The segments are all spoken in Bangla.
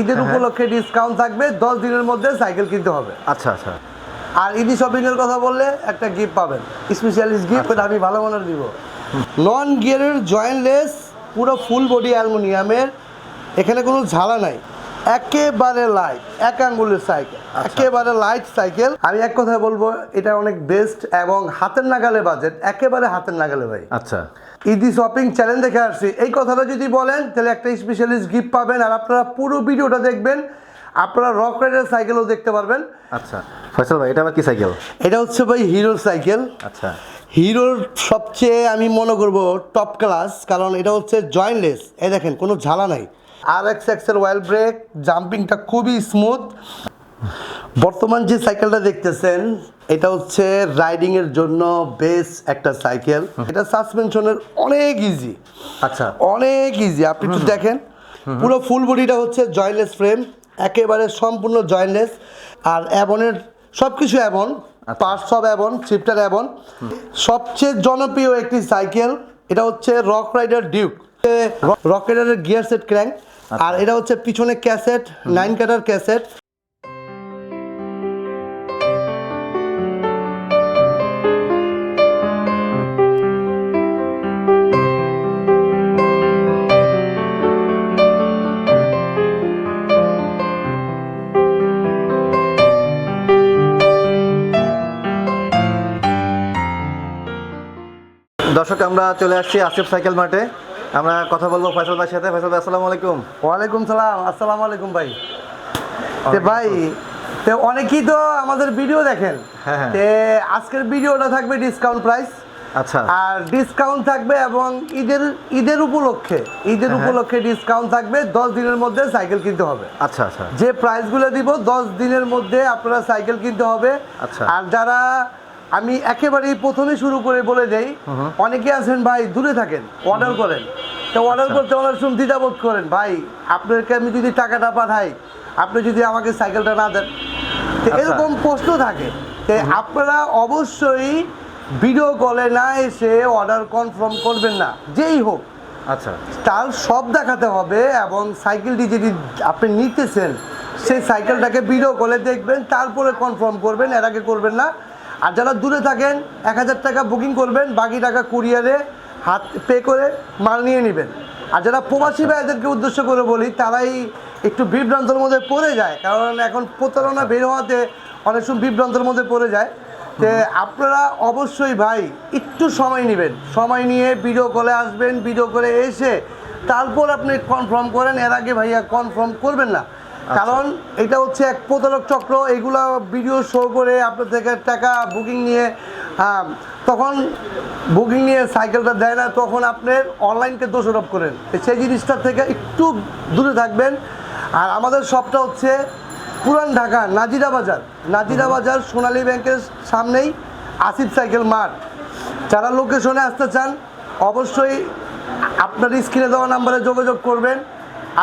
ঈদের হ্যাঁ। উপলক্ষে ডিসকাউন্ট থাকবে দশ দিনের মধ্যে সাইকেল কিনতে হবে। আচ্ছা আচ্ছা। আর ইডি শপিং এর কথা বললে একটা গিফট পাবেন। স্পেশালিস্ট গিফট আচ্ছা। এটা আমি ভালো মানের দিব নন গিয়ারের জয়েন্টলেস পুরো ফুল বডি অ্যালুমিনিয়ামের এখানে কোনো ঝালা নাই। একেবারে লাইট এক আঙ্গুলের সাইকেল আচ্ছা। একেবারে লাইট সাইকেল আমি এক কথায় বলব এটা অনেক বেস্ট এবং হাতের নাগালে বাজেট একেবারে হাতের নাগালে ভাই। আচ্ছা। ইদি শপিং চ্যানেল দেখে আসছি। এই কথাটা যদি বলেন তাহলে একটা স্পেশালিস্ট গিফট পাবেন আর আপনারা পুরো ভিডিওটা দেখবেন। আপনারা রক রাইডার সাইকেলও দেখতে পারবেন। আচ্ছা ফয়সাল ভাই এটা আবার কি সাইকেল এটা হচ্ছে ভাই হিরোর সাইকেল আচ্ছা। হিরোর সবচেয়ে আমি মনে করব টপ ক্লাস কারণ এটা হচ্ছে জয়েন্টলেস এই দেখেন কোনো ঝালা নাই। আর এক্স এক্সের ওয়েল ব্রেক জাম্পিংটা খুবই স্মুথ বর্তমান যে সাইকেলটা দেখতেছেন এটা হচ্ছে রাইডিং এর জন্য বেস্ট একটা সাইকেল। এটা সাসপেনশনের অনেক ইজি আচ্ছা। অনেক ইজি আপনি একটু দেখেন পুরো ফুল বডিটা হচ্ছে জয়েন্টলেস ফ্রেম একেবারে সম্পূর্ণ জয়েন্টলেস আর অ্যাবনের সব কিছু অ্যাবন পার্টস সব অ্যাবন চিপটার অ্যাবন সবচেয়ে জনপ্রিয় একটি সাইকেল এটা হচ্ছে রক রাইডার ডিউক রক রাইডারের গিয়ার সেট ক্র্যাঙ্ক আর এটা হচ্ছে পিছনে ক্যাসেট নাইন কাটার ক্যাসেট আমরা চলে আসছি আসিফ সাইকেল মাঠে। আমরা কথা বলব ফয়সাল ভাইয়ের সাথে। ফয়সাল ভাই আসসালামু আলাইকুম। ওয়ালাইকুম সালাম আসসালামু আলাইকুম ভাই। তে ভাই তে অনেকেই তো আমাদের ভিডিও দেখেন। হ্যাঁ, হ্যাঁ। তে আজকের ভিডিওটা থাকবে ডিসকাউন্ট প্রাইস আচ্ছা। আর ডিসকাউন্ট থাকবে এবং ঈদের ঈদের উপলক্ষে ঈদের হ্যাঁ। উপলক্ষে ডিসকাউন্ট থাকবে। দশ দিনের মধ্যে সাইকেল কিনতে হবে। আচ্ছা আচ্ছা। যে প্রাইসগুলো দিব দশ দিনের মধ্যে আপনারা সাইকেল কিনতে হবে। আচ্ছা। আর যারা আমি একেবারেই প্রথমে শুরু করে বলে দেই অনেকে আছেন ভাই দূরে থাকেন অর্ডার করেন। তো অর্ডার আচ্ছা। করতে অনেক সময় দ্বিধাবোধ করেন ভাই আপনাকে আমি যদি টাকাটা পাঠাই আপনি যদি আমাকে সাইকেলটা না দেন। তো আচ্ছা। এরকম প্রশ্ন থাকে তো আপনারা অবশ্যই ভিডিও কলে না এসে অর্ডার কনফার্ম করবেন না যেই হোক। আচ্ছা। তার সব দেখাতে হবে এবং সাইকেলটি যদি আপনি নিতেছেন সেই সাইকেলটাকে ভিডিও করে দেখবেন তারপরে কনফার্ম করবেন এর আগে করবেন না। আর যারা দূরে থাকেন এক হাজার টাকা বুকিং করবেন বাকি টাকা কুরিয়ারে হাত পে করে মাল নিয়ে নেবেন। আর যারা প্রবাসী ভাইদেরকে উদ্দেশ্য করে বলি তারাই একটু বিভ্রান্তর মধ্যে পড়ে যায়। কারণ এখন প্রতারণা বের হওয়াতে অনেক সময় বিভ্রান্তর মধ্যে পড়ে যায়। তে আপনারা অবশ্যই ভাই একটু সময় নেবেন। সময় নিয়ে ভিডিও কলে আসবেন ভিডিও করে এসে তারপর আপনি কনফার্ম করেন। এর আগে ভাইয়া কনফার্ম করবেন না। কারণ এটা হচ্ছে এক প্রতারক চক্র এগুলো ভিডিও শো করে আপনার থেকে টাকা বুকিং নিয়ে তখন বুকিং নিয়ে সাইকেলটা দেয় না তখন আপনার অনলাইনকে দোষারোপ করেন। সেই জিনিসটার থেকে একটু দূরে থাকবেন। আর আমাদের শপটা হচ্ছে পুরান ঢাকা নাজিরা বাজার। নাজিরা বাজার সোনালী ব্যাংকের সামনেই আসিফ সাইকেল মাঠ। যারা লোকেশনে আসতে চান অবশ্যই আপনার স্ক্রিনে দেওয়া নাম্বারে যোগাযোগ করবেন।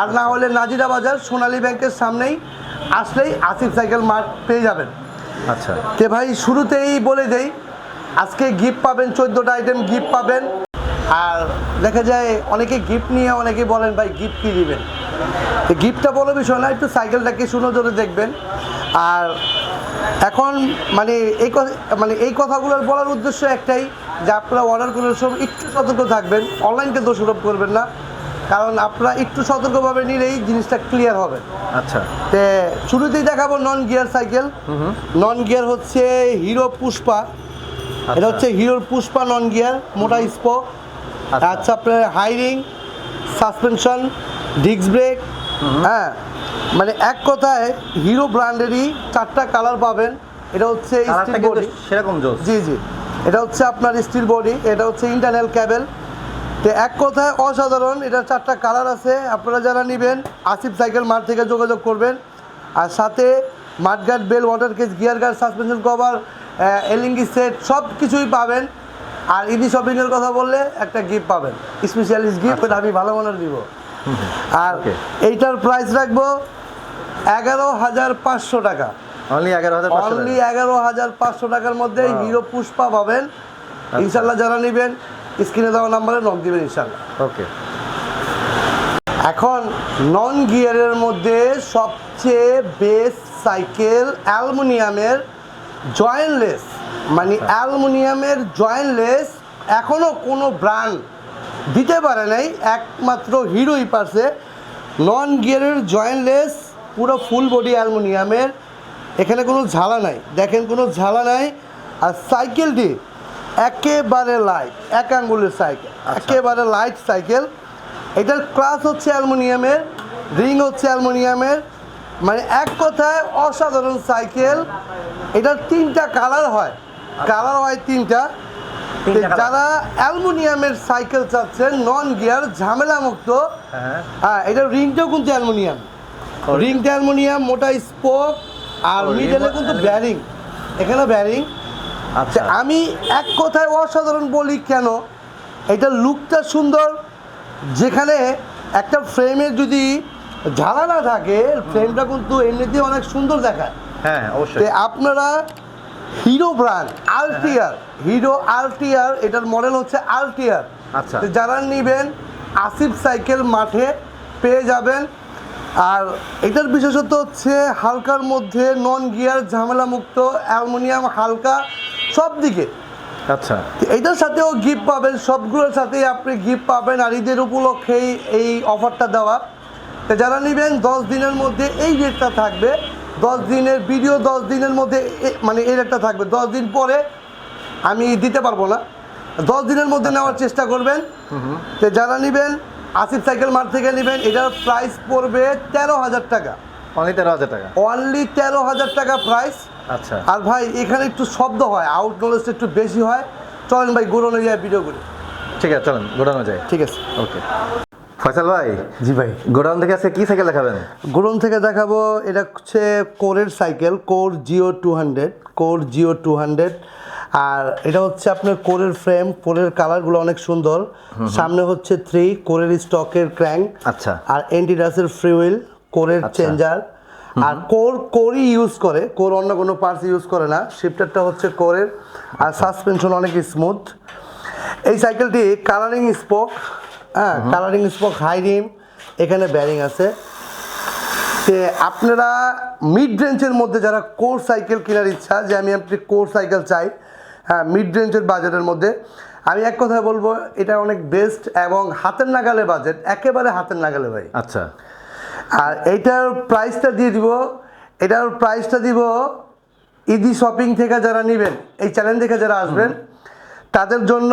আর না হলে নাজিরা বাজার সোনালী ব্যাংকের সামনেই আসলেই আসিফ সাইকেল মার্ট পেয়ে যাবেন। আচ্ছা। তে ভাই শুরুতেই বলে দেই আজকে গিফট পাবেন চোদ্দোটা আইটেম গিফট পাবেন। আর দেখা যায় অনেকে গিফট নিয়ে অনেকে বলেন ভাই গিফট কী দিবেন? তো গিফটটা বলো বিষয় না একটু সাইকেলটাকে সুনজরে দেখবেন। আর এখন মানে এই কথা মানে এই কথাগুলো বলার উদ্দেশ্য একটাই যে আপনারা অর্ডার করার সময় একটু সতর্ক থাকবেন অনলাইনকে দোষারোপ করবেন না। কারণ আপনারা একটু সতর্কভাবে নিলেই জিনিসটা ক্লিয়ার হবে। আচ্ছা। তে শুরুতেই দেখাবো non gear cycle non gear হচ্ছে হিরো পুষ্পা। এটা হচ্ছে হিরোর পুষ্পা নন গিয়ার মোটা স্পো। আচ্ছা। আচ্ছা আপনার হাইরিং সাসপেনশন ডিস্ক ব্রেক হ্যাঁ মানে এক কথায় হিরো ব্র্যান্ডেরই চারটা কালার পাবেন। এটা হচ্ছে কালারটা স্টিল বডি সেরকম জি জি। এটা হচ্ছে আপনার স্টিল বডি এটা হচ্ছে ইন্টারনাল ক্যাবেল তো এক কথায় অসাধারণ এটা চারটা কালার আছে আপনারা যারা নেবেন আসিফ সাইকেল মাঠ থেকে যোগাযোগ করবেন। আর সাথে mudguard bell water case gear guard suspension cover এলিঙ্গি set সব কিছুই পাবেন। আর ইডি শপিংয়ের কথা বললে একটা গিফট পাবেন। স্পেশালিস্ট গিফট এটা আমি ভালো মনের দিব আর এইটার প্রাইস রাখব এগারো হাজার পাঁচশো টাকা। অনলি এগারো হাজার অনলি এগারো হাজার পাঁচশো টাকার মধ্যে. হিরো পুষ্পা পাবেন। ইনশাল্লাহ যারা নেবেন স্ক্রিনে দেওয়া নাম্বারে নক দিবেন ইনশাল্লাহ ওকে এখন নন গিয়ারের মধ্যে সবচেয়ে বেস্ট সাইকেল অ্যালুমিনিয়ামের জয়েন্টলেস মানে অ্যালুমিনিয়ামের জয়েন্টলেস এখনও কোনো ব্র্যান্ড দিতে পারে নাই একমাত্র হিরোই পারছে নন গিয়ারের জয়েন্টলেস পুরো ফুল বডি অ্যালুমিনিয়ামের। এখানে কোনো ঝালা নাই দেখেন কোনো ঝালা নাই। আর সাইকেলটি একেবারে লাইট এক আঙ্গুলের সাইকেল একেবারে লাইট সাইকেল এটার ক্লাস হচ্ছে অ্যালুমিনিয়ামের রিং হচ্ছে অ্যালুমিনিয়ামের মানে এক কথায় অসাধারণ সাইকেল এটার তিনটা কালার হয়। কালার হয় তিনটা। যারা অ্যালুমিনিয়ামের সাইকেল চাচ্ছেন নন গিয়ার ঝামেলা মুক্ত হ্যাঁ। হ্যাঁ এটার রিংটাও কিন্তু অ্যালুমিনিয়াম। রিংটা অ্যালুমিনিয়াম মোটা স্পোক আর মিডলে কিন্তু ব্যারিং এখানে ব্যারিং আচ্ছা। আমি এক কথায় অসাধারণ বলি কেন এটা লুকটা সুন্দর যেখানে একটা ফ্রেমের যদি ঝালা না থাকে ফ্রেমটা কিন্তু এমনিতেই অনেক সুন্দর দেখায়। হ্যাঁ অবশ্যই। আপনারা হিরো ব্র্যান্ড আলটিয়ার হিরো আলটিয়ার এটার মডেল হচ্ছে আলটিয়ার আচ্ছা। যারা নেবেন আসিফ সাইকেল মাঠে পেয়ে যাবেন। আর এটার বিশেষত্ব হচ্ছে হালকার মধ্যে নন গিয়ার ঝামেলা মুক্ত অ্যালুমিনিয়াম হালকা সব দিকে আচ্ছা। তো এটার সাথেও গিফট পাবেন সবগুলোর সাথেই আপনি গিফট পাবেন। আর ঈদের উপলক্ষেই এই অফারটা দেওয়া। তো যারা নেবেন দশ দিনের মধ্যে এই রেটটা থাকবে। দশ দিনের ভিডিও দশ দিনের মধ্যে মানে এই রেটটা থাকবে। দশ দিন পরে আমি দিতে পারব না। দশ দিনের মধ্যে নেওয়ার চেষ্টা করবেন। তো যারা নেবেন আসিফ সাইকেল মার্ট থেকে নেবেন এটার প্রাইস পড়বে তেরো হাজার টাকা। অনলি তেরো হাজার টাকা। অনলি তেরো হাজার টাকা প্রাইস আচ্ছা। আর ভাই এখানে একটু শব্দ হয় আউট নলেজটা একটু বেশি হয়। চলেন ভাই গোড়ন যায় ভিডিও করি। ঠিক আছে চলেন গোডাউনে যায় ঠিক আছে। ওকে। ফয়সাল ভাই জি ভাই। গোডাউন থেকে আজকে কি সাইকেল দেখাবেন? গোড়ন থেকে দেখাবো এটা হচ্ছে কোরের cycle Core Geo two hundred Core Geo two hundred আর এটা হচ্ছে আপনার কোরের ফ্রেম কোরের কালারগুলো অনেক সুন্দর। সামনে হচ্ছে থ্রি কোরের স্টকের ক্র্যাঙ্ক আচ্ছা। আর এন্টিডাসের ফ্রি হুইল কোরের। চেঞ্জার আর কোর কোরই ইউজ করে কোর অন্য কোনো পার্টস ইউজ করে না। শিফটারটা হচ্ছে কোরের। আর সাসপেনশন অনেক স্মুথ এই সাইকেলটি কালারিং স্পোক হ্যাঁ কালারিং স্পোক হাই রিম এখানে ব্যারিং আছে। তে আপনারা মিড রেঞ্জের মধ্যে যারা কোর সাইকেল কেনার ইচ্ছা যে আমি আপনি কোর সাইকেল চাই হ্যাঁ মিড রেঞ্জের বাজেটের মধ্যে আমি এক কথায় বলব এটা অনেক বেস্ট এবং হাতের নাগালে বাজেট একেবারে হাতের নাগালে ভাই। আচ্ছা। আর এইটার প্রাইসটা দিয়ে দিব এটার প্রাইসটা দিব ইদি শপিং থেকে যারা নেবেন এই চ্যানেল থেকে যারা আসবেন তাদের জন্য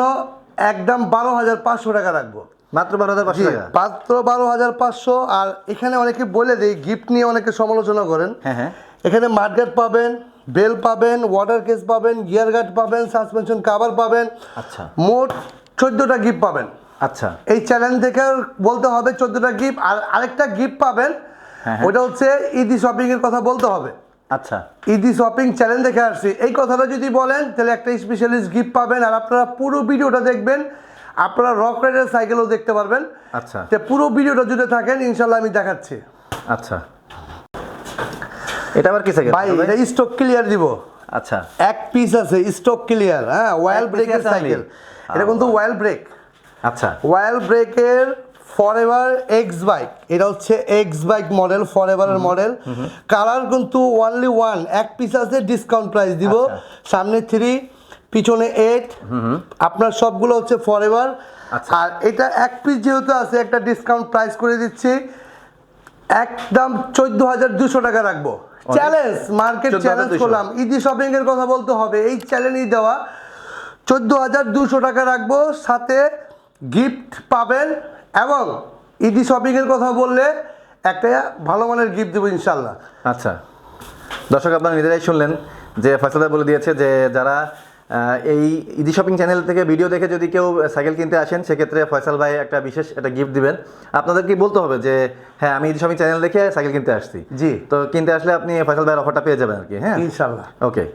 একদম বারো হাজার পাঁচশো টাকা রাখব। মাত্র বারো হাজার পাঁচশো টাকা? মাত্র বারো হাজার পাঁচশো। আর এখানে অনেকে বলে দেয় গিফট নিয়ে অনেকে সমালোচনা করেন। হ্যাঁ হ্যাঁ। এখানে মাঠগার্ড পাবেন বেল পাবেন ওয়াটার কেস পাবেন গিয়ার গার্ড পাবেন সাসপেনশন কাভার পাবেন। আচ্ছা। মোট চোদ্দোটা গিফট পাবেন। আচ্ছা। এই চ্যানেল থেকে বলতে হবে চোদ্দোটা গিফট আর আরেকটা গিফট পাবেন হ্যাঁ। ওটা হচ্ছে ইদি শপিং এর কথা বলতে হবে। আচ্ছা। ইদি শপিং চ্যানেল দেখে আসছি। এই কথাটা যদি বলেন তাহলে একটা স্পেশালিস্ট গিফট পাবেন আর আপনারা পুরো ভিডিওটা দেখবেন আপনারা রক রাইডার সাইকেলও দেখতে পারবেন। আচ্ছা। তো পুরো ভিডিওটা যদি থাকেন ইনশাল্লাহ আমি দেখাচ্ছি। আচ্ছা। এটা আবার কি সাইকেল ভাই এটা স্টক ক্লিয়ার দিব। আচ্ছা। এক পিস আছে স্টক ক্লিয়ার হ্যাঁ ওয়াইল ব্রেকের সাইকেল এটা কিন্তু ওয়াইল ব্রেক আচ্ছা। ওয়াইল ব্রেকের ফর এভার এক্স বাইক এটা হচ্ছে এক্স বাইক মডেল ফর এভারের মডেল কালার কিন্তু ওনলি ওয়ান এক পিস আছে ডিসকাউন্ট প্রাইস দিব। আচ্ছা। সামনে থ্রি পিছনে এইট আপনার সবগুলো হচ্ছে ফর এভার আচ্ছা। আর এটা এক পিস যেহেতু আছে একটা ডিসকাউন্ট প্রাইস করে দিচ্ছি। একদম চোদ্দ হাজার দুশো টাকা রাখব। চ্যালেঞ্জ মার্কেট 14,200 চ্যালেঞ্জ করলাম। ইদি শপিং এর কথা বলতে হবে। এই চ্যালেঞ্জই দেওয়া। চোদ্দ হাজার দুশো টাকা রাখব। সাথে গিফট পাবেন এবং ইদি শপিং এর কথা বললে একটা ভালো মানের গিফট দেবো ইনশাল্লাহ। আচ্ছা। দর্শক আপনারা নিজেরাই শুনলেন যে ফয়সালদা বলে দিয়েছে যে যারা এই ইদি শপিং চ্যানেল থেকে ভিডিও দেখে যদি কেউ সাইকেল কিনতে আসেন সেক্ষেত্রে ফয়সাল ভাই একটা বিশেষ একটা গিফট দিবেন। আপনাদের কি বলতে হবে যে হ্যাঁ আমি ইদি শপিং চ্যানেল দেখে সাইকেল কিনতে আসছি? জি। তো কিনতে আসলে আপনি ফয়সাল ভাইয়ের অফারটা পেয়ে যাবেন আর কি হ্যাঁ? ইনশাল্লাহ। ওকে।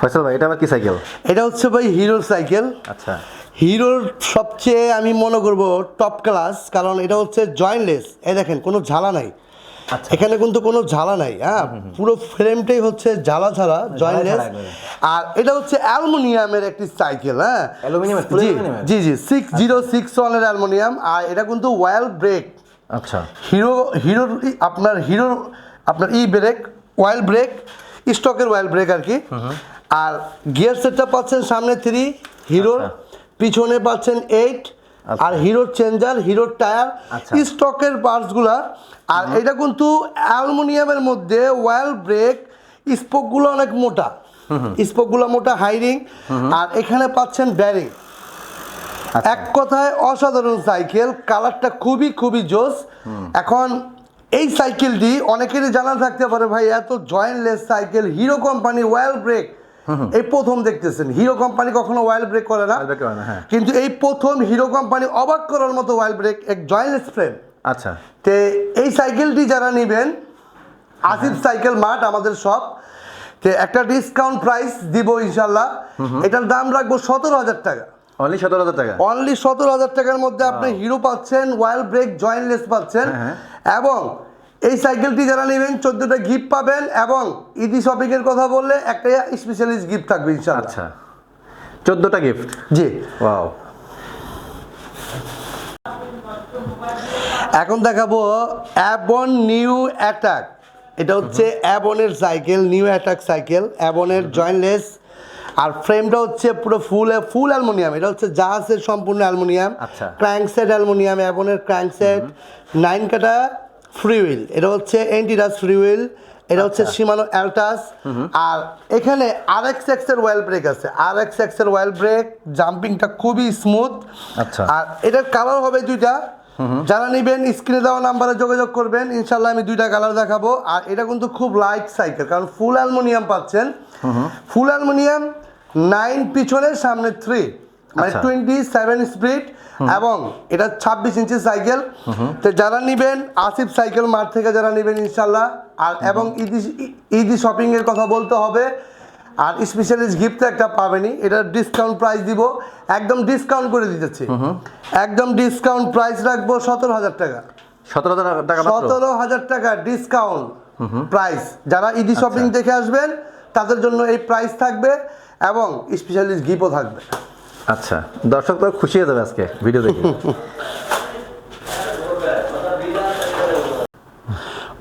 ফয়সাল ভাই এটা আবার কি সাইকেল এটা হচ্ছে ভাই হিরোর সাইকেল আচ্ছা। হিরোর সবচেয়ে আমি মনে করব টপ ক্লাস কারণ এটা হচ্ছে জয়েন্টলেস এই দেখেন কোনো ঝালা নাই। আচ্ছা। এখানে কিন্তু কোনো ঝালা নাই হ্যাঁ? পুরো ফ্রেমটাই হচ্ছে ঝালা ছাড়া জয়েন্টলেস আর এটা হচ্ছে অ্যালুমিনিয়ামের একটি সাইকেল হ্যাঁ? জি জি সিক্স জিরো সিক্স ওয়ানের অ্যালুমিনিয়াম আর এটা কিন্তু ওয়েল ব্রেক আচ্ছা। হিরো হিরোর আপনার হিরোর আপনার ই ব্রেক অয়েল ব্রেক স্টকের অয়েল ব্রেক আর কি। আর গিয়ার সেটটা পাচ্ছেন সামনে থ্রি হিরোর আচ্ছা। পিছনে পাচ্ছেন এইট আর হিরোর চেঞ্জার হিরোর টায়ার আচ্ছা। স্টকের পার্টসগুলা আর এটা কিন্তু অ্যালুমিনিয়ামের মধ্যে অয়েল ব্রেক স্পোকগুলো অনেক মোটা। স্পোকগুলো মোটা হাইরিং আর এখানে পাচ্ছেন ব্যারিং আচ্ছা। এক কথায় অসাধারণ সাইকেল কালারটা খুবই খুবই জোস। এখন এই সাইকেলটি অনেকেরই জানা থাকতে পারে ভাই এত jointless cycle Hero company oil brake এই প্রথম দেখতেছেন। হিরো কোম্পানি কখনো ওয়েল ব্রেক করে না। হ্যাঁ। কিন্তু এই প্রথম হিরো কোম্পানি অবাক করার মতো ওয়েল ব্রেক এক জয়েন্টলেস ফ্রেম আচ্ছা। তে এই সাইকেলটি যারা নেবেন আসিফ সাইকেল মার্ট আমাদের সব তে একটা ডিসকাউন্ট প্রাইস দিব ইনশাল্লাহ এটার দাম রাখব সতেরো হাজার টাকা। অনলি সতেরো হাজার টাকা? অনলি সতেরো হাজার টাকার মধ্যে আপনি হিরো পাচ্ছেন ওয়াইল ব্রেক জয়েন্টলেস পাচ্ছেন। হ্যাঁ, এবং এই সাইকেলটি যারা নেবেন চোদ্দটা গিফট পাবেন এবং ইদি শপিং এর কথা বললে একটা স্পেশালিস্ট গিফট থাকবে ইনশাআল্লাহ। আচ্ছা। চোদ্দোটা গিফট জি। ওয়াও এখন দেখাবো অ্যাবন নিউ অ্যাটাক এটা হচ্ছে অ্যাবনের সাইকেল নিউ অ্যাটাক সাইকেল অ্যাবনের জয়েন্টলেস আর ফ্রেমটা হচ্ছে পুরো ফুল ফুল অ্যালুমিনিয়াম এটা হচ্ছে জাহাজের সম্পূর্ণ অ্যালুমিনিয়াম আচ্ছা। ক্র্যাঙ্কসেট অ্যালুমিনিয়াম অ্যাবনের ক্র্যাঙ্কসেট নাইন কাটা ফ্রি হুইল এটা হচ্ছে এন্টিরাস ফ্রি হুইল এটা হচ্ছে আচ্ছা। সীমানো অ্যালটাস আর এখানে আর এক্স এক্সের ওয়েল ব্রেক আছে। আর এক্স এক্সের ওয়েল ব্রেক জাম্পিংটা খুবই স্মুথ আচ্ছা। আর এটার কালার হবে দুইটা। যারা নেবেন স্ক্রিনে দেওয়া নাম্বারে যোগাযোগ করবেন। ইনশাল্লাহ আমি দুইটা কালার দেখাবো। আর এটা কিন্তু খুব লাইট সাইকেল কারণ ফুল অ্যালুমিনিয়াম পাচ্ছেন। ফুল অ্যালুমিনিয়াম নাইন পিছনের সামনে থ্রি মানে আচ্ছা। টোয়েন্টি সেভেন স্পিড এবং এটা ছাব্বিশ ইঞ্চি সাইকেল তো যারা নেবেন আসিফ সাইকেল মার্ট থেকে যারা নেবেন ইনশাল্লাহ আর এবং ইদি ইদি শপিং এর কথা বলতে হবে আর স্পেশালিস্ট গিফট একটা পাবেনি এটা ডিসকাউন্ট প্রাইস দিব একদম ডিসকাউন্ট করে দিতেছি একদম ডিসকাউন্ট প্রাইস রাখব সতেরো হাজার টাকা। সতেরো হাজার টাকা সতেরো হাজার টাকা ডিসকাউন্ট প্রাইস যারা ইদি শপিং দেখে আসবেন তাদের জন্য এই প্রাইস থাকবে এবং স্পেশালিস্ট গিফটও থাকবে। আচ্ছা দর্শক তো খুশি হয়ে যাবে আজকে ভিডিও দেখে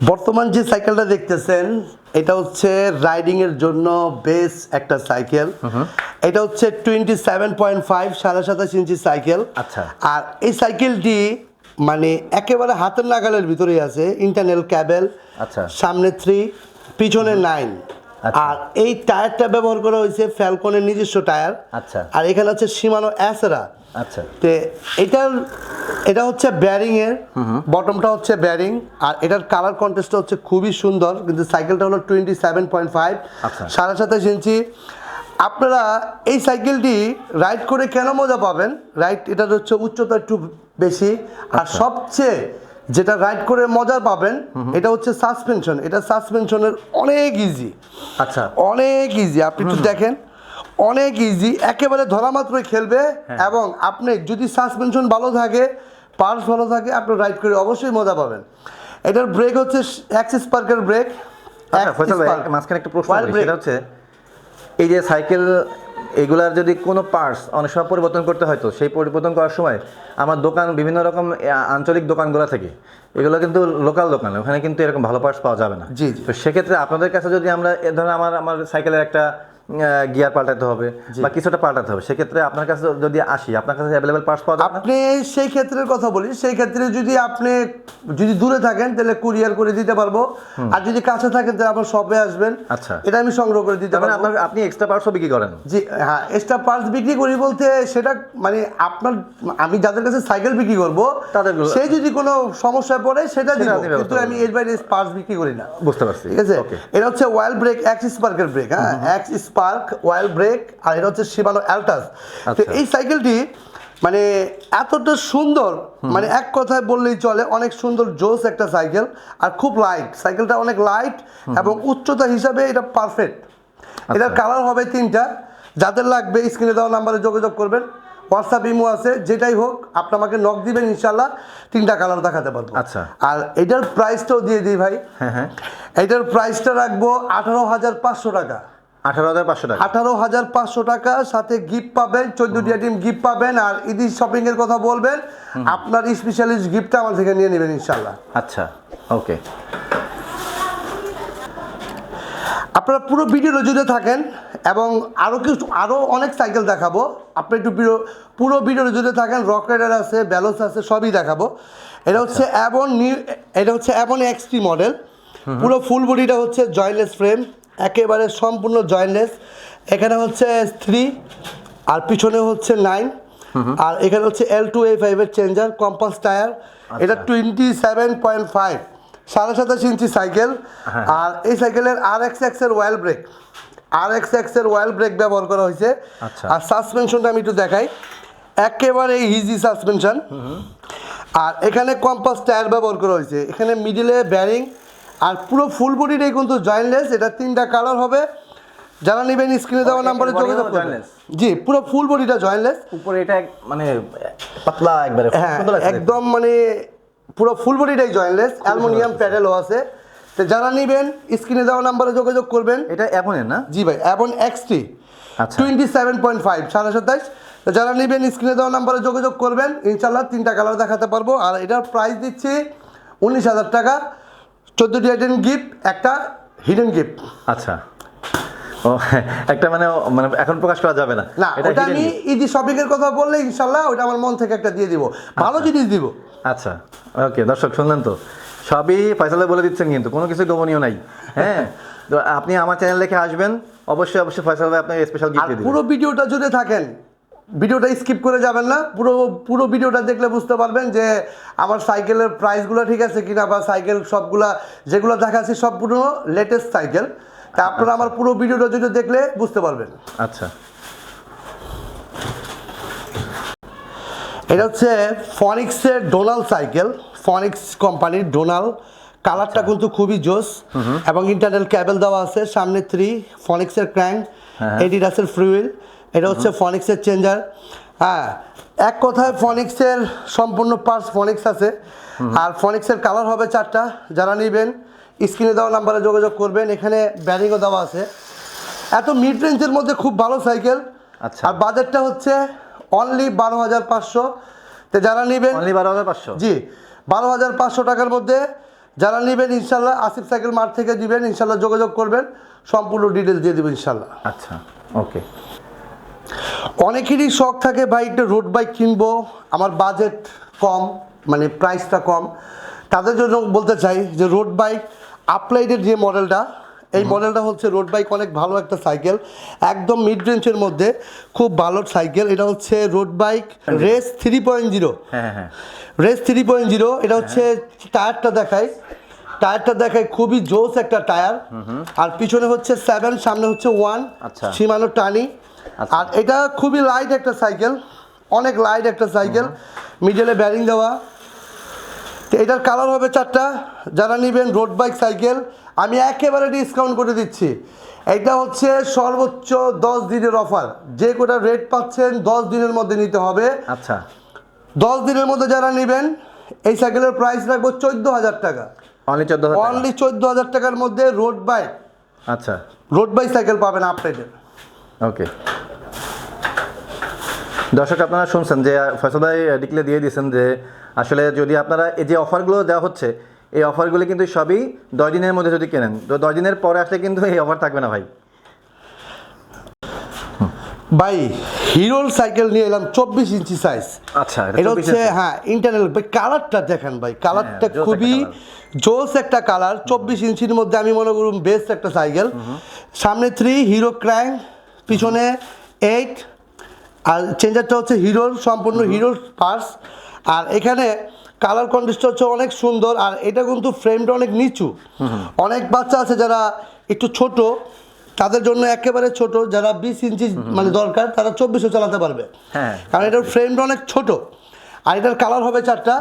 বর্তমান যে সাইকেলটা দেখতেছেন এটা হচ্ছে রাইডিং এর জন্য বেস একটা সাইকেল এটা হচ্ছে টোয়েন্টি সেভেন পয়েন্ট ফাইভ সাড়ে সাতাশ ইঞ্চি সাইকেল আচ্ছা। আর এই সাইকেলটি মানে একেবারে হাতের নাগালের ভিতরেই আছে ইন্টারনাল ক্যাবেল আচ্ছা। সামনে থ্রি পিছনে নাইন। আর এই টায়ারটা ব্যবহার করা হয়েছে ফ্যালকনের নিজস্ব টায়ার। আচ্ছা। আর এখানে হচ্ছে সীমানো অ্যাসেরা আচ্ছা। তে এটার এটা হচ্ছে ব্যারিং এর বটমটা হচ্ছে ব্যারিং আর এটার কালার কন্টেস্টটা হচ্ছে খুবই সুন্দর কিন্তু সাইকেলটা হলো টোয়েন্টি সেভেন পয়েন্ট ফাইভ আচ্ছা। সাড়ে সাতাশ ইঞ্চি আপনারা এই সাইকেলটি রাইড করে কেন মজা পাবেন? রাইড এটার হচ্ছে উচ্চতা একটু বেশি। আর আচ্ছা। সবচেয়ে যেটা রাইড করে মজা পাবেন এটা হচ্ছে সাসপেনশন এটা সাসপেনশনের অনেক ইজি আচ্ছা। অনেক ইজি আপনি একটু দেখেন। অনেক ইজি একেবারে ধরা মাত্রই খেলবে হ্যাঁ। এবং আপনি যদি সাসপেনশন ভালো থাকে পার্স ভালো থাকে আপনি রাইড করে অবশ্যই মজা পাবেন। এটার ব্রেক হচ্ছে অ্যাক্সিস পার্কের ব্রেক আচ্ছা ফয়সাল ভাই মাঝখানে একটা প্রশ্ন হচ্ছে এই যে সাইকেল এগুলার যদি কোনো পার্টস অনেক সময় পরিবর্তন করতে হয় তো সেই পরিবর্তন করার সময় আমার দোকান বিভিন্ন রকম আঞ্চলিক দোকানগুলো থেকে এগুলো কিন্তু লোকাল দোকান ওখানে কিন্তু এরকম ভালো পার্টস পাওয়া যাবে না জি। তো সেক্ষেত্রে আপনাদের কাছে যদি আমরা এ ধরেন আমার আমার সাইকেলের একটা গিয়ার পাল্টাতে হবে বা কিছুটা পাল্টাতে হবে। সেক্ষেত্রে আপনার কাছে যদি আসি আপনার কাছে অ্যাভেলেবেল পার্টস পাওয়া যাবে আপনি সেই ক্ষেত্রের কথা বলি সেই ক্ষেত্রে যদি আপনি যদি দূরে থাকেন তাহলে কুরিয়ার করে দিতে পারব। আর যদি কাছে থাকেন তাহলে আমার শপে আসবেন। আচ্ছা। এটা আমি সংগ্রহ করে দিতে মানে পারব। আপনার আপনি এক্সট্রা পার্টসও বিক্রি করেন? জি হ্যাঁ এক্সট্রা পার্টস বিক্রি করি বলতে সেটা মানে আপনার আমি যাদের কাছে সাইকেল বিক্রি করব তাদের সে যদি কোনো সমস্যায় পড়ে সেটা দিব। কিন্তু আমি। এর বাইরে পার্টস বিক্রি করি না। বুঝতে পারছি। ঠিক আছে? এটা হচ্ছে ওয়াইল ব্রেক এক্স স্পার্কের ব্রেক হ্যাঁ? এক্স স্পার্ক ওয়াইল ব্রেক আর এটা হচ্ছে শিবানো অ্যালটাস তো আচ্ছা। এই সাইকেলটি মানে এতটা সুন্দর মানে এক কথায় বললেই চলে অনেক সুন্দর জোস একটা সাইকেল আর খুব লাইট সাইকেলটা অনেক লাইট এবং উচ্চতা হিসাবে এটা পারফেক্ট এটার কালার হবে তিনটা। যাদের লাগবে স্ক্রিনে দেওয়া নাম্বারে যোগাযোগ করবেন। হোয়াটসঅ্যাপ ইমো আছে যেটাই হোক আপনি আমাকে নক দিবেন ইনশাল্লাহ তিনটা কালার দেখাতে পারব। আচ্ছা। আর এটার প্রাইসটাও দিয়ে দিই ভাই। হ্যাঁ হ্যাঁ। এটার প্রাইসটা রাখব আঠারো হাজার পাঁচশো টাকা। আঠারো হাজার পাঁচশো টাকা। আঠারো হাজার পাঁচশো টাকা সাথে গিফট পাবেন চোদ্দটি আইটেম গিফট পাবেন আর ইদি শপিং এর কথা বলবেন আপনার স্পেশালিস্ট গিফটটা আমার থেকে নিয়ে নেবেন ইনশাল্লাহ আচ্ছা ওকে। আপনারা পুরো ভিডিওটা জুড়ে থাকেন এবং আরও কিছু আরও অনেক সাইকেল দেখাবো। আপনি একটু পুরো ভিডিওটা জুড়ে থাকেন রক রাইডার আছে ব্যালোস আছে সবই দেখাবো। এটা হচ্ছে অ্যাবন নিউ এটা হচ্ছে অ্যাবন এক্সটি মডেল পুরো ফুল বডিটা হচ্ছে জয়েন্টলেস ফ্রেম একেবারে সম্পূর্ণ জয়েন্টলেস। এখানে হচ্ছে থ্রি আর পিছনে হচ্ছে নাইন আর এখানে হচ্ছে এল টু এ ফাইভের চেঞ্জার কম্পাস টায়ার এটা টোয়েন্টি সেভেন পয়েন্ট ফাইভ সাড়ে সাতাশ ইঞ্চি সাইকেল হ্যাঁ। আর এই সাইকেলের আর এক্স এক্সের ওয়েল ব্রেক আর এক্স এক্সের ওয়েল ব্রেক ব্যবহার করা হয়েছে। আচ্ছা। আর সাসপেনশনটা আমি একটু দেখাই। একেবারে ইজি সাসপেনশন আর এখানে কম্পাস টায়ার ব্যবহার করা হয়েছে। এখানে মিডিলে ব্যারিং আর পুরো ফুল বডিটাই কিন্তু জয়েনলেস এটা তিনটা কালার হবে। যারা নেবেন স্ক্রিনে দেওয়া নাম্বারে যোগাযোগ করবেন। জি পুরো ফুল বডিটা জয়েনলেস উপরে এটা মানে পাতলা একবারে হ্যাঁ। একদম মানে পুরো ফুল বডিটাই জয়েনলেস অ্যালুমিনিয়াম প্যাডেলও আছে। তো যারা নেবেন স্ক্রিনে দেওয়া নাম্বারে যোগাযোগ করবেন। এটা এখনের না? জি ভাই এবং এক্সটি আচ্ছা। টোয়েন্টি সেভেন পয়েন্ট ফাইভ সাড়ে সাতাইশ। তো যারা নেবেন স্ক্রিনে দেওয়া নাম্বারে যোগাযোগ করবেন ইনশাল্লাহ তিনটা কালার দেখাতে পারব। আর এটার প্রাইস দিচ্ছি উনিশ হাজার টাকা। চোদ্দোটি আইটেম গিফট একটা হিডেন গিফট আচ্ছা। ও একটা মানে মানে এখন প্রকাশ করা যাবে না। না এটা ওটা আমি। ইদি শপিং এর কথা বললে ইনশাল্লাহ ওটা আমার মন থেকে একটা দিয়ে দিব। ভালো জিনিস দিব। আচ্ছা। ওকে দর্শক শুনলেন তো? সবই ফয়সালে বলে দিচ্ছেন কিন্তু কোনো কিছু গোপনীয় নাই। হ্যাঁ? তো আপনি আমার চ্যানেল দেখে আসবেন অবশ্যই অবশ্যই ফয়সাল ভাই আপনাকে স্পেশাল গিফট দিয়ে পুরো ভিডিওটা জুড়ে থাকেন। ভিডিওটা স্কিপ করে যাবেন না। পুরো পুরো ভিডিওটা দেখলে বুঝতে পারবেন যে আমার সাইকেলের প্রাইসগুলো ঠিক আছে কিনা বা সাইকেল সবগুলা যেগুলো দেখাচ্ছি সব পুরো লেটেস্ট সাইকেল। তা আপনারা আমার পুরো ভিডিওটা যদি দেখলে বুঝতে পারবেন। আচ্ছা। এটা হচ্ছে ফনিক্সের ডোনাল সাইকেল ফনিক্স কোম্পানির ডোনাল। কালারটা কিন্তু খুবই জোস এবং ইন্টারনাল ক্যাবেল দেওয়া আছে সামনে থ্রি ফনিক্সের ক্র্যাঙ্ক। এডিডাসের ফ্রুইল এটা হচ্ছে ফনিক্সের চেঞ্জার। হ্যাঁ এক কথায় ফনিক্সের সম্পূর্ণ পার্স ফনিক্স আছে। আর ফনিক্সের কালার হবে চারটা যারা নেবেন স্ক্রিনে দেওয়া নাম্বারে যোগাযোগ করবেন এখানে ব্যারিংও দেওয়া আছে। এত মিড রেঞ্জের মধ্যে খুব ভালো সাইকেল। আচ্ছা। আর বাজেটটা হচ্ছে অনলি বারো হাজার পাঁচশো। তো যারা নেবেন অনলি বারো হাজার পাঁচশো? জি বারো হাজার পাঁচশো টাকার মধ্যে যারা নেবেন ইনশাল্লাহ আসিফ সাইকেল মার্ট থেকে দিবেন ইনশাল্লাহ যোগাযোগ করবেন। সম্পূর্ণ ডিটেলস দিয়ে দেবেন ইনশাল্লাহ। আচ্ছা ওকে অনেকেরই শখ থাকে ভাই একটা রোড বাইক কিনবো। আমার বাজেট কম মানে প্রাইসটা কম। তাদের জন্য বলতে চাই যে রোড বাইক আপলাইডের যে মডেলটা এই মডেলটা হচ্ছে রোড বাইক অনেক ভালো একটা সাইকেল একদম মিড রেঞ্জের মধ্যে খুব ভালো সাইকেল এটা হচ্ছে road bike race three point zero হ্যাঁ হ্যাঁ হ্যাঁ। রেস থ্রি পয়েন্ট জিরো এটা হচ্ছে টায়ারটা দেখায় টায়ারটা দেখায় খুবই জোস একটা টায়ার। আর পিছনে হচ্ছে সেভেন সামনে হচ্ছে ওয়ান আচ্ছা। সীমানো টানি। আর এটা খুবই লাইট একটা সাইকেল অনেক লাইট একটা সাইকেল মিডলে ব্যারিং দেওয়া। তো এটার কালার হবে চারটা। যারা নেবেন রোড বাইক সাইকেল আমি একেবারে ডিসকাউন্ট করে দিচ্ছি। এটা হচ্ছে সর্বোচ্চ দশ দিনের অফার যে কোটা রেট পাচ্ছেন দশ দিনের মধ্যে নিতে হবে। আচ্ছা। দশ দিনের মধ্যে যারা নেবেন এই সাইকেলের প্রাইস রাখব চোদ্দ হাজার টাকা। অনলি চোদ্দ হাজার অনলি চোদ্দ হাজার টাকার মধ্যে রোড বাইক আচ্ছা। রোড বাইক সাইকেল পাবেন আপডেটের ওকে দর্শক আপনারা শুনছেন যে ফয়সল ভাই ডিক্লে দিয়ে দিয়েছেন যে আসলে যদি আপনারা এই যে অফারগুলো দেওয়া হচ্ছে এই অফারগুলো কিন্তু সবই দশ দিনের মধ্যে যদি কেনেন তো দশ দিনের পরে আসলে কিন্তু এই অফার থাকবে না ভাই। ভাই হিরোল সাইকেল নিয়ে এলাম চব্বিশ ইঞ্চি সাইজ আচ্ছা এটা হচ্ছে হ্যাঁ ইন্টারনাল ভাই কালারটা দেখেন ভাই কালারটা খুবই colour। জোস একটা কালার চব্বিশ ইঞ্চির মধ্যে আমি মনে করুন বেস্ট একটা সাইকেল। সামনে থ্রি হিরো ক্র্যাঙ্ক পিছনে এইট আর চেঞ্জারটা হচ্ছে হিরোর সম্পূর্ণ হিরোর পার্স আর এখানে কালার কন্ডিশনটা হচ্ছে অনেক সুন্দর আর এটা কিন্তু ফ্রেমটা অনেক নিচু। অনেক বাচ্চা আছে যারা একটু ছোট তাদের জন্য একেবারে ছোট যারা বিশ ইঞ্চি মানে দরকার তারা চব্বিশও চালাতে পারবে। হ্যাঁ। কারণ এটার ফ্রেমটা অনেক ছোট। আর এটার কালার হবে চারটা।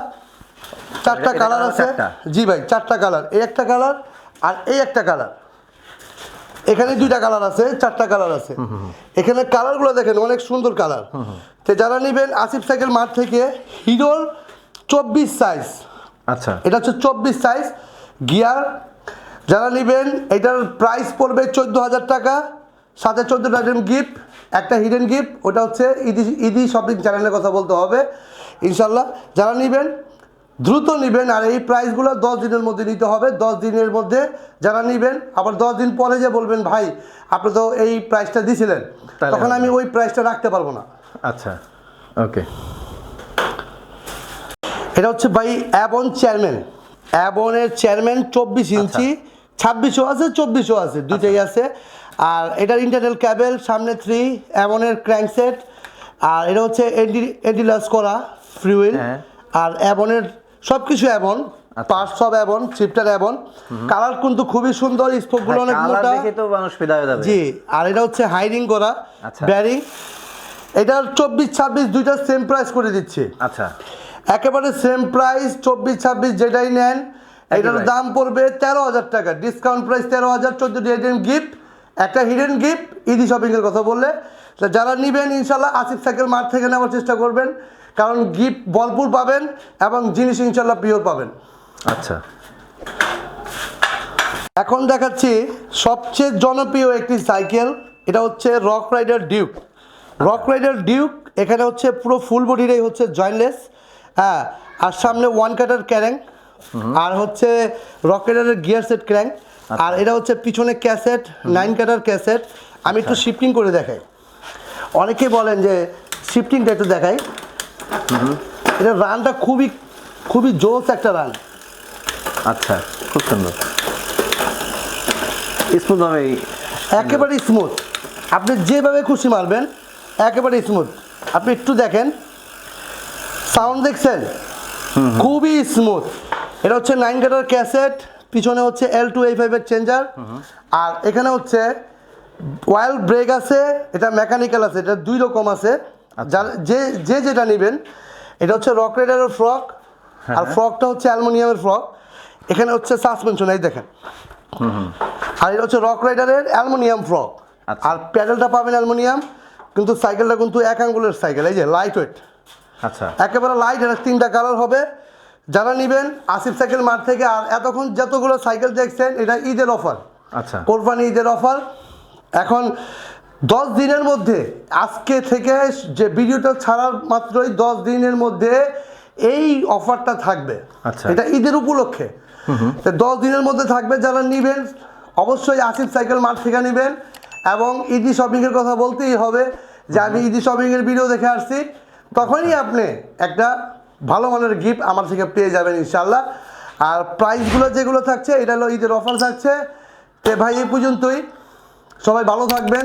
চারটা কালার আছে। জি ভাই চারটা কালার এই একটা কালার আর এই একটা কালার এখানে দুইটা কালার আছে চারটা কালার আছে। এখানে কালারগুলো দেখেন অনেক সুন্দর কালার। তো যারা নেবেন আসিফ সাইকেল মাঠ থেকে হিরোর চব্বিশ সাইজ আচ্ছা। এটা হচ্ছে চব্বিশ সাইজ গিয়ার। যারা নেবেন এটার প্রাইস পড়বে চোদ্দ হাজার টাকা। সাথে চোদ্দ ডজন গিফট একটা হিডেন গিফট ওটা হচ্ছে ইদি ইদি শপিং চ্যানেলের কথা বলতে হবে। ইনশাল্লাহ যারা নেবেন দ্রুত নেবেন আর এই প্রাইসগুলো দশ দিনের মধ্যে নিতে হবে। দশ দিনের মধ্যে যারা নেবেন আবার দশ দিন পরে যে বলবেন ভাই আপনি তো এই প্রাইসটা দিয়েছিলেন তখন আমি ওই প্রাইসটা রাখতে পারব না। আচ্ছা ওকে। এটা হচ্ছে ভাই অ্যাবন চেয়ারম্যান অ্যাবনের চেয়ারম্যান চব্বিশ ইঞ্চি ছাব্বিশও আছে চব্বিশও আছে দুইটাই আছে। আর এটার ইন্টারনাল ক্যাবেল সামনে থ্রি অ্যাবনের ক্র্যাঙ্কসেট আর এটা হচ্ছে এডি এডিলাস করা ফ্রিউইল হ্যাঁ। আর অ্যাবনের সব কিছু অ্যাবন আচ্ছা। পার্ট সব অ্যাবন শিফটার অ্যাবন কালার কিন্তু খুবই সুন্দর স্পোকগুলো অনেক কালার মোটা। দেখে তো মানুষ ফিদা হয়ে যাবে। জি আর এটা হচ্ছে হাইডিং করা আচ্ছা। ব্যারিং এটার চব্বিশ ছাব্বিশ দুইটা সেম প্রাইস করে দিচ্ছে। আচ্ছা। একেবারে সেম প্রাইস চব্বিশ ছাব্বিশ যেটাই নেন এটার দাম পড়বে তেরো হাজার টাকা। ডিসকাউন্ট প্রাইস তেরো হাজার চোদ্দোটি হিডেন গিফট একটা হিডেন গিফট ইদি শপিংয়ের কথা বললে। যারা নেবেন ইনশাল্লাহ আসিফ সাইকেল মাঠ থেকে নেওয়ার চেষ্টা করবেন। কারণ গিফট বলপুর পাবেন এবং জিনিস ইনশাল্লাহ পিওর পাবেন। আচ্ছা। এখন দেখাচ্ছি সবচেয়ে জনপ্রিয় একটি সাইকেল এটা হচ্ছে Rock Rider Duke. Rock Rider Duke এখানে হচ্ছে পুরো ফুল বডিটাই হচ্ছে জয়েন্টলেস হ্যাঁ আর সামনে ওয়ান কাটার ক্যারেং আর হচ্ছে রক রাইডারের গিয়ার সেট ক্র্যাঙ্ক আর এটা হচ্ছে পিছনে ক্যাসেট নাইন কাটার ক্যাসেট। আমি একটু শিফটিং করে দেখাই। অনেকে বলেন যে শিফটিংটা একটু দেখাই। এটা রানটা খুবই খুবই জোস একটা রান। আচ্ছা খুব সুন্দর। স্মুথ ভাবে একেবারে স্মুথ। আপনি যেভাবে খুশি মারবেন একেবারে স্মুথ। আপনি একটু দেখেন। সাউন্ড দেখছেন? খুবই স্মুথ। এটা হচ্ছে নাইন কাটার ক্যাসেট পিছনে হচ্ছে এল টু এই ফাইভের চেঞ্জার। আর এখানে হচ্ছে ওয়াইল ব্রেক আছে এটা মেকানিক্যাল আছে এটা দুই রকম আছে। যে যে যেটা নেবেন এটা হচ্ছে রক রাইডারের ফ্রক আর ফ্রকটা হচ্ছে অ্যালুমিনিয়ামের ফ্রক এখানে হচ্ছে সাসপেনশন এই দেখেন। আর এটা হচ্ছে রক রাইডারের অ্যালুমিনিয়াম ফ্রক আচ্ছা। আর প্যাডেলটা পাবেন অ্যালুমিনিয়াম কিন্তু সাইকেলটা কিন্তু এক আঙ্গুলের সাইকেল এই যে লাইট ওয়েট আচ্ছা। একেবারে লাইট এটা তিনটা কালার হবে। যারা নেবেন আসিফ সাইকেল মাঠ থেকে আর এতক্ষণ যতগুলো সাইকেল দেখছেন এটা ঈদের অফার আচ্ছা। কোরবানি ঈদের অফার এখন দশ দিনের মধ্যে আজকে থেকে যে ভিডিওটা ছাড়ার মাত্রই দশ দিনের মধ্যে এই অফারটা থাকবে। আচ্ছা। এটা ঈদের উপলক্ষে। তো দশ দিনের মধ্যে থাকবে যারা নেবেন অবশ্যই আসিফ সাইকেল মাঠ থেকে নেবেন এবং ইডি শপিংয়ের কথা বলতেই হবে যে আমি ইডি শপিংয়ের ভিডিও দেখে আসছি। তখনই আপনি একটা ভালো মানের গিফট আমার থেকে পেয়ে যাবেন ইনশাল্লাহ আর প্রাইসগুলো যেগুলো থাকছে এটা হলো ঈদের অফার থাকছে। তে ভাই এই পর্যন্তই। সবাই ভালো থাকবেন।